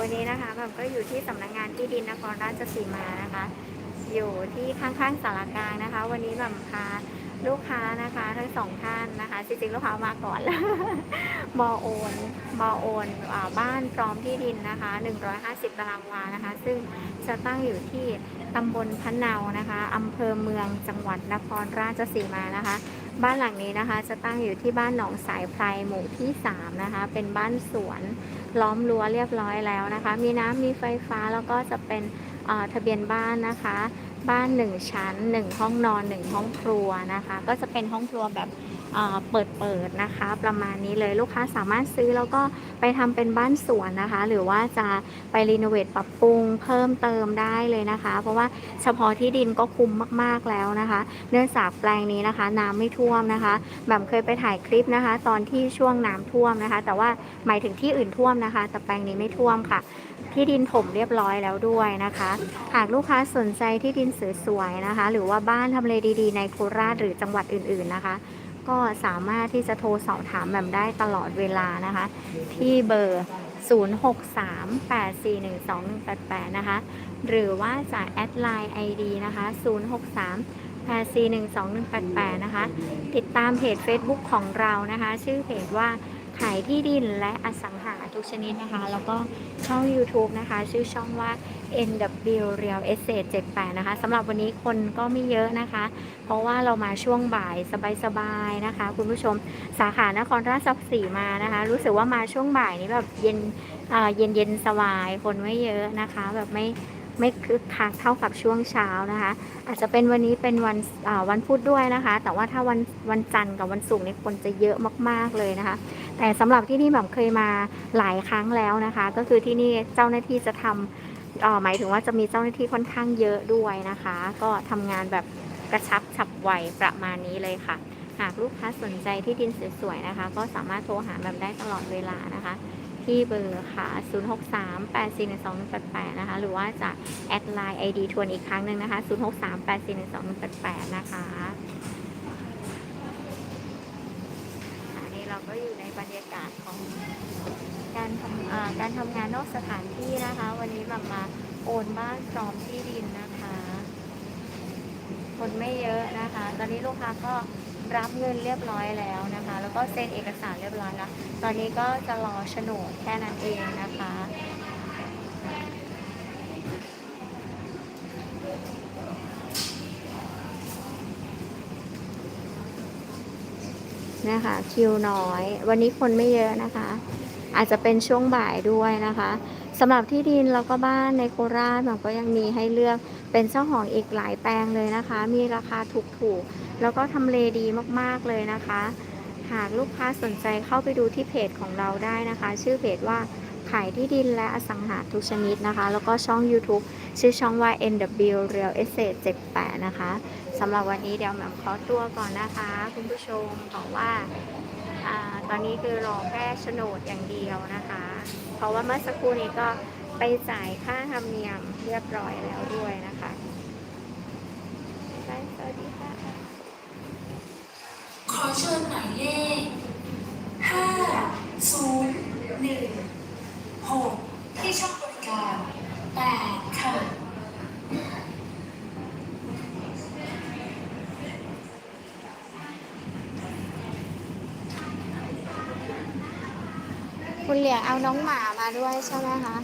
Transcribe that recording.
วันนี้นะคะแบบก็อยู่ที่สำนักงานที่ดินนครราชสีมานะคะ อยู่ที่ข้างๆสารกลางนะคะ วันนี้แบบพา ลูกค้านะคะทั้งสองท่านนะคะจริงๆลูกค้ามาก่อนแล้วมอโอนมอโอนอบ้านพร้อมที่ดินนะคะ 150ตารางวานะคะ ซึ่งจะตั้งอยู่ที่ตำบลพะเนานะคะอำเภอเมืองจังหวัดนครราชสีมานะคะ บ้านหลังนี้นะคะ จะตั้งอยู่ที่บ้านหนองสายไพรหมู่ที่ 3 นะคะ เป็นบ้านสวนล้อมรั้วเรียบร้อยแล้วนะคะ มีน้ำมีไฟฟ้าแล้วก็จะเป็นทะเบียนบ้านนะคะ บ้าน 1 ชั้น 1 ห้องนอน 1 ห้องครัวนะคะ ก็จะเป็นห้องครัวแบบเปิดเปิดๆนะคะ ประมาณนี้เลยลูกค้าสามารถซื้อแล้วก็ไปทำเป็นบ้านสวนนะคะ หรือว่าจะไปรีโนเวทปรับปรุงเพิ่มเติมได้เลยนะคะ เพราะว่าเฉพาะที่ดินก็คุ้มมากๆแล้วนะคะ เนื่องจากแปลงนี้นะคะ น้ำไม่ท่วมนะคะแบบเคยไปถ่ายคลิปนะคะ ตอนที่ช่วงน้ำท่วมนะคะ แต่ว่าหมายถึงที่อื่นท่วมนะคะ แต่แปลงนี้ไม่ท่วมค่ะ ที่ดินถมเรียบร้อยแล้วด้วยนะคะ หากลูกค้าสนใจที่ดินสวยๆนะคะ หรือว่าบ้านทำเลดีๆ ในโคราชหรือจังหวัดอื่นๆนะคะ ก็สามารถที่จะโทรสอบถามแบบได้ตลอดเวลานะคะ ที่เบอร์ 0638412188 นะคะ หรือว่าจะแอดไลน์ ID นะคะ 063 8412188 นะคะ ติดตามเพจ Facebook ของเรานะคะ ชื่อเพจว่า ขายที่ดินและอสังหาทุกชนิดนะคะ แล้วก็ช่อง YouTube นะคะ ชื่อช่องว่า NW Real Estate 78 นะคะสำหรับวันนี้คนก็ไม่เยอะนะคะ เพราะว่าเรามาช่วงบ่ายสบายๆนะคะ คุณผู้ชมสาขานครราชสีมานะคะ รู้สึกว่ามาช่วงบ่ายนี้แบบเย็นเย็นเย็นสบาย คนไม่เยอะนะคะ แบบไม่ไม่คึกคักเท่ากับช่วงเช้านะคะ อาจจะเป็นวันนี้เป็นวันวันพุธด้วยนะคะ แต่ว่าถ้าวันวันจันทร์กับวันศุกร์เนี่ยคนจะเยอะมากๆเลยนะคะ แต่สำหรับที่นี่แบบเคยมาหลายครั้งแล้วนะคะ ก็คือที่นี่เจ้าหน้าที่จะทำหมายถึงว่าจะมีเจ้าหน้าที่ค่อนข้างเยอะด้วยนะคะ ก็ทำงานแบบกระชับฉับไวประมาณนี้เลยค่ะ หากลูกค้าสนใจที่ดินสวยๆนะคะ ก็สามารถโทรหาแบบได้ตลอดเวลานะคะที่เบอร์ค่ะ 0638412188 นะคะ หรือว่าจะแอดไลน์ ID ทวนอีกครั้งหนึ่งนะคะ 0638412188 นะคะอันนี้เรา ก็อยู่ในบรรยากาศของการทำการทำงานนอกสถานที่นะคะ วันนี้แบบมาโอนบ้านพร้อมที่ดินนะคะ คนไม่เยอะนะคะ ตอนนี้ลูกค้าก็รับเงินเรียบร้อยแล้วนะคะ แล้วก็เซ็นเอกสารเรียบร้อยแล้ว ตอนนี้ก็จะรอโฉนดแค่นั้นเองนะคะ นี่ยค่ะคิวน้อย วันนี้คนไม่เยอะนะคะ อาจจะเป็นช่วงบ่ายด้วยนะคะสำหรับที่ดินแล้วก็บ้านในโคราชมันก็ยังมีให้เลือกเป็นเจ้าของอีกหลายแปลงเลยนะคะ มีราคาถูกๆ แล้วก็ทำเลดีมากๆเลยนะคะ หากลูกค้าสนใจเข้าไปดูที่เพจของเราได้นะคะ ชื่อเพจว่าขายที่ดินและอสังหาทุกชนิดนะคะ แล้วก็ช่อง YouTube ชื่อช่องว่า NW Real Estate 78 นะคะ สำหรับวันนี้เดี๋ยวแหม่มขอตัวก่อนนะคะ คุณผู้ชมบอกว่าอาตอนนี้คือรอแค่โฉนดอย่างเดียวนะคะ เพราะว่าเมื่อสักครู่นี้ก็ไปจ่ายค่าธรรมเนียมเรียบร้อยแล้วด้วยนะคะสวัสดีค่ะ ขอเชิญหมายเลข5 0 1 6ที่ช่องบริการ8ค่ะ คุณเหลียงเอาน้องหมามาด้วยใช่ไหมคะ